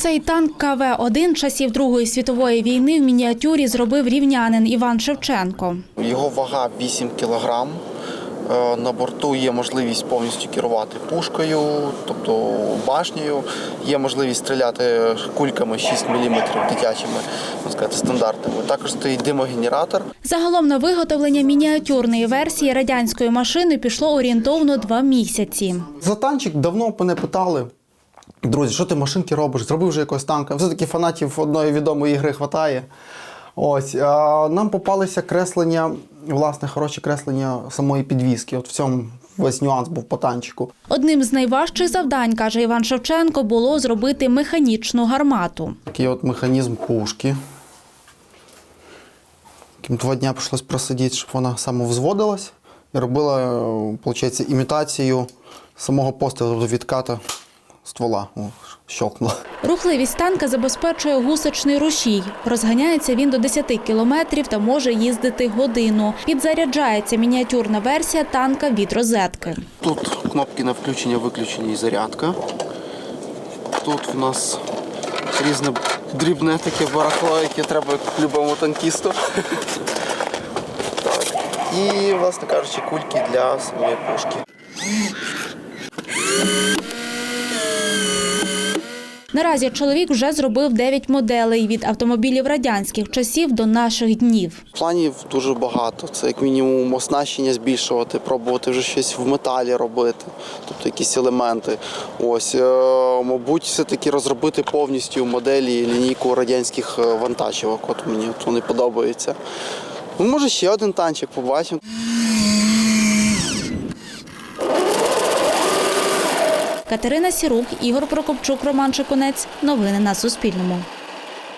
танк КВ-1 часів Другої світової війни в мініатюрі зробив рівнянин Іван Шевченко. Його вага 8 кг. На борту є можливість повністю керувати пушкою, тобто башнею. Є можливість стріляти кульками 6 мм дитячими, можна сказати, стандартними. Також стоїть димогенератор. Загалом на виготовлення мініатюрної версії радянської машини пішло орієнтовно два місяці. За танчик давно мене питали. Друзі, що ти машинки робиш? Зробив вже якогось танка. Все-таки фанатів одної відомої ігри хватає. Ось а, нам попалися креслення, власне, хороші креслення самої підвіски. От в цьому весь нюанс був по танчику. Одним з найважчих завдань, каже Іван Шевченко, було зробити механічну гармату. Такий от механізм пушки. Два дня прийшлось просидіти, щоб вона самовзводилась і робила, виходить, імітацію самого пострілу відката ствола. О. Рухливість танка забезпечує гусечний рушій. Розганяється він до 10 кілометрів та може їздити годину. Підзаряджається мініатюрна версія танка від розетки. Тут кнопки на включення, виключення і зарядка. Тут в нас різне дрібне таке барахло, яке треба любому танкісту. І, власне кажучи, кульки для самої пушки. Наразі чоловік вже зробив 9 моделей від автомобілів радянських часів до наших днів. Планів дуже багато. Це як мінімум оснащення збільшувати, пробувати вже щось в металі робити, тобто якісь елементи. Ось, е, мабуть, все-таки розробити повністю моделі лінійку радянських е, вантажівок. От мені от вони подобаються. Ну, може, ще один танчик побачимо. Катерина Сірук, Ігор Прокопчук, Роман Чекунець. Новини на Суспільному.